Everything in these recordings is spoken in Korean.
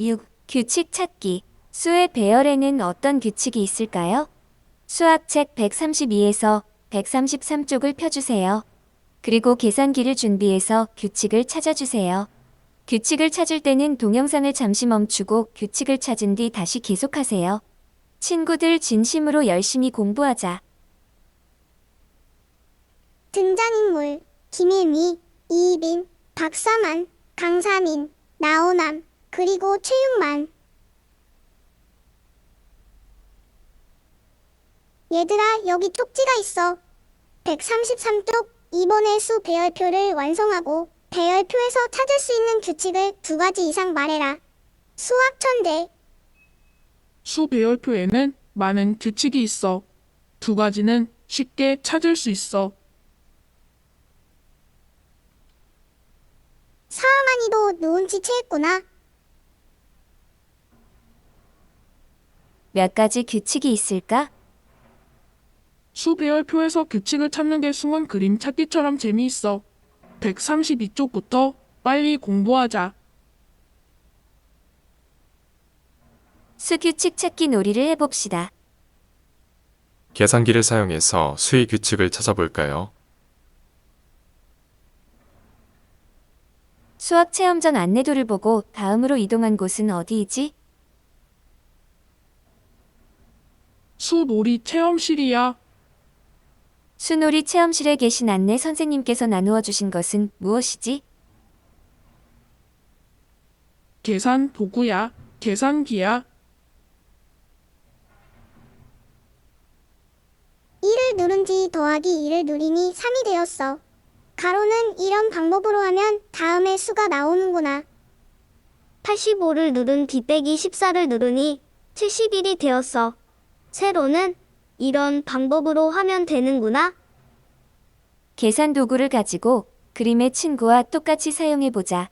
6. 규칙 찾기. 수의 배열에는 어떤 규칙이 있을까요? 수학책 132에서 133쪽을 펴주세요. 그리고 계산기를 준비해서 규칙을 찾아주세요. 규칙을 찾을 때는 동영상을 잠시 멈추고 규칙을 찾은 뒤 다시 계속하세요. 친구들 진심으로 열심히 공부하자. 등장인물 김일미, 이희빈, 박서만, 강사민, 나오남, 그리고 최육만. 얘들아, 여기 쪽지가 있어. 133쪽 이번에 수 배열표를 완성하고 배열표에서 찾을 수 있는 규칙을 두 가지 이상 말해라. 수학 천재. 수 배열표에는 많은 규칙이 있어. 두 가지는 쉽게 찾을 수 있어. 사아만이도 눈치채했구나. 몇 가지 규칙이 있을까? 수 배열표에서 규칙을 찾는 게 숨은 그림 찾기처럼 재미있어. 132쪽부터 빨리 공부하자. 수규칙 찾기 놀이를 해봅시다. 계산기를 사용해서 수의 규칙을 찾아볼까요? 수학 체험 전 안내도를 보고 다음으로 이동한 곳은 어디이지? 수 놀이 체험실이야. 수놀이 체험실에 계신 안내 선생님께서 나누어 주신 것은 무엇이지? 계산 도구야. 계산기야. 1을 누른 지 더하기 2를 누리니 3이 되었어. 가로는 이런 방법으로 하면 다음에 수가 나오는구나. 85를 누른 뒤 빼기 14를 누르니 71이 되었어. 세로는 이런 방법으로 하면 되는구나. 계산 도구를 가지고 그림의 친구와 똑같이 사용해 보자.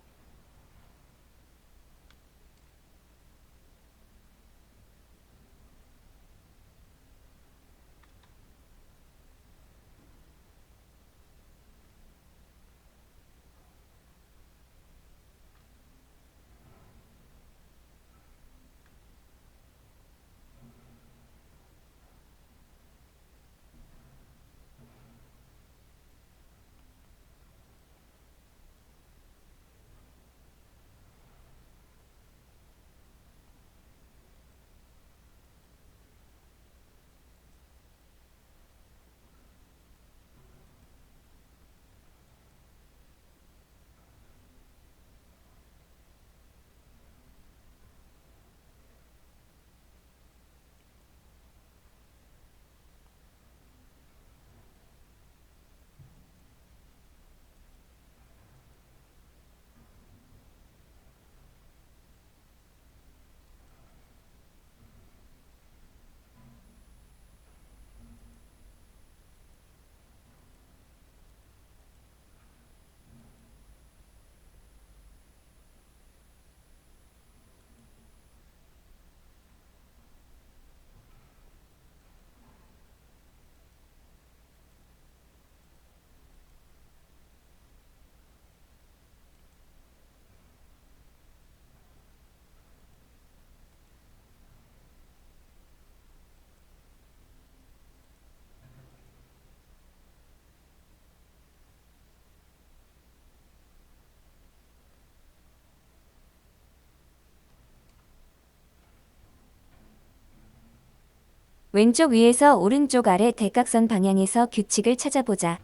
왼쪽 위에서 오른쪽 아래 대각선 방향에서 규칙을 찾아보자.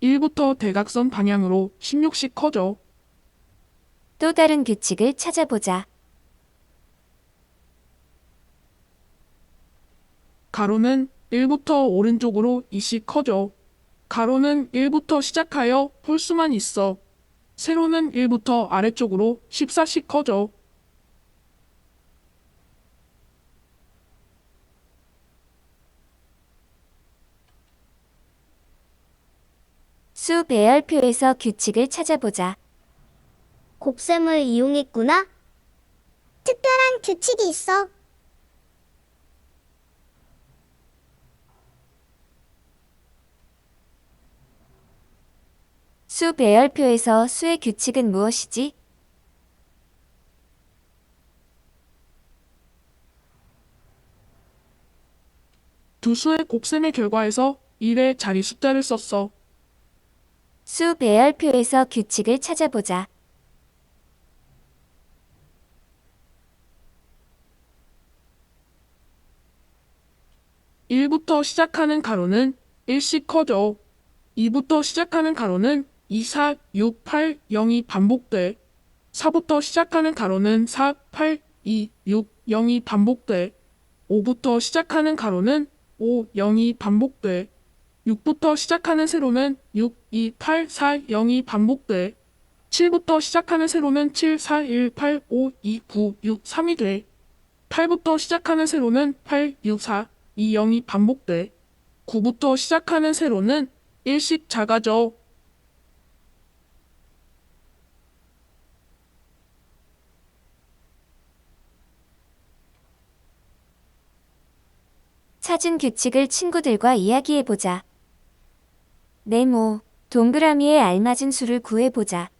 일부터 대각선 방향으로 16씩 커져. 또 다른 규칙을 찾아보자. 가로는 1부터 오른쪽으로 2씩 커져. 가로는 1부터 시작하여 홀수만 있어. 세로는 1부터 아래쪽으로 14씩 커져. 수 배열표에서 규칙을 찾아보자. 곱셈을 이용했구나. 특별한 규칙이 있어. 수 배열표에서 수의 규칙은 무엇이지? 두 수의 곱셈의 결과에서 1의 자리 숫자를 썼어. 수 배열표에서 규칙을 찾아보자. 일부터 시작하는 가로는 1씩 커져. 2부터 시작하는 가로는 2, 4, 6, 8, 0이 반복돼. 4부터 시작하는 가로는 4, 8, 2, 6, 0이 반복돼. 5부터 시작하는 가로는 5, 0이 반복돼. 6부터 시작하는 세로는 6, 2, 8, 4, 0이 반복돼. 7부터 시작하는 세로는 7, 4, 1, 8, 5, 2, 9, 6, 3이 돼. 8부터 시작하는 세로는 8, 6, 4, 2, 0이 반복돼. 9부터 시작하는 세로는 1씩 작아져. 찾은 규칙을 친구들과 이야기해보자. 네모, 동그라미에 알맞은 수를 구해보자.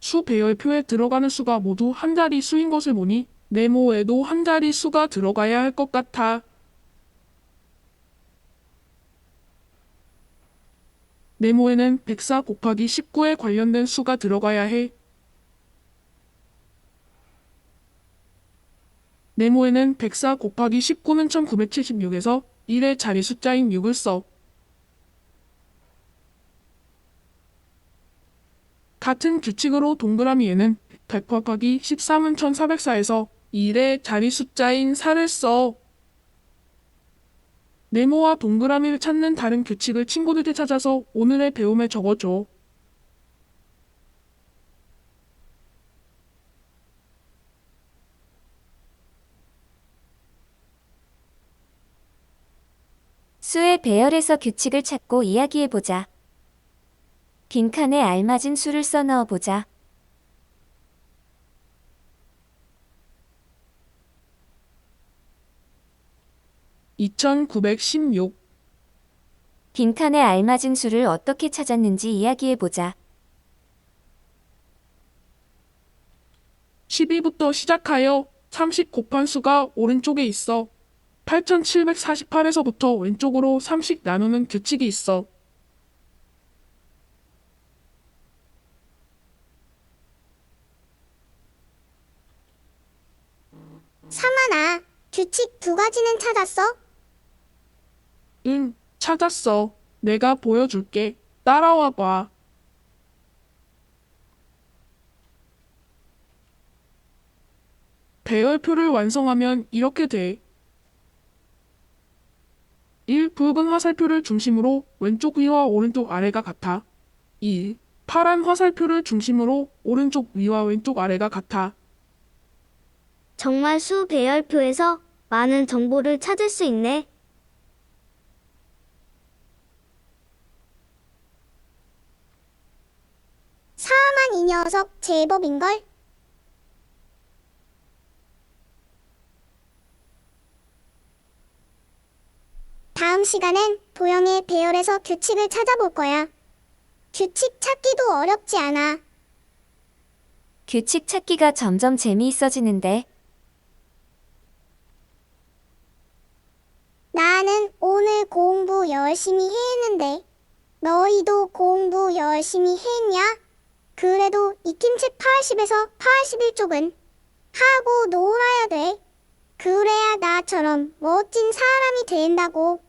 수 배열표에 들어가는 수가 모두 한 자리 수인 것을 보니 네모에도 한 자리 수가 들어가야 할 것 같아. 네모에는 104 곱하기 19에 관련된 수가 들어가야 해. 네모에는 104 곱하기 19는 1976에서 1의 자리 숫자인 6을 써. 같은 규칙으로 동그라미에는 100 곱하기 13은 1404에서 1의 자리 숫자인 4를 써. 네모와 동그라미를 찾는 다른 규칙을 친구들께 찾아서 오늘의 배움에 적어줘. 수의 배열에서 규칙을 찾고 이야기해보자. 빈칸에 알맞은 수를 써넣어보자. (2916) 빈칸에 알맞은 수를 어떻게 찾았는지 이야기해보자. 12부터 시작하여 30 곱한 수가 오른쪽에 있어. 8748에서부터 왼쪽으로 30 나누는 규칙이 있어. 사만아, 규칙 두 가지는 찾았어? 응, 찾았어. 내가 보여줄게. 따라와 봐. 배열표를 완성하면 이렇게 돼. 1. 붉은 화살표를 중심으로 왼쪽 위와 오른쪽 아래가 같아. 2. 파란 화살표를 중심으로 오른쪽 위와 왼쪽 아래가 같아. 정말 수 배열표에서 많은 정보를 찾을 수 있네. 사만 이 녀석 제법인걸? 다음 시간엔 도형의 배열에서 규칙을 찾아볼 거야. 규칙 찾기도 어렵지 않아. 규칙 찾기가 점점 재미있어지는데 나는 오늘 공부 열심히 했는데 너희도 공부 열심히 했냐? 그래도 익힘책 80에서 81쪽은 하고 놀아야 돼. 그래야 나처럼 멋진 사람이 된다고.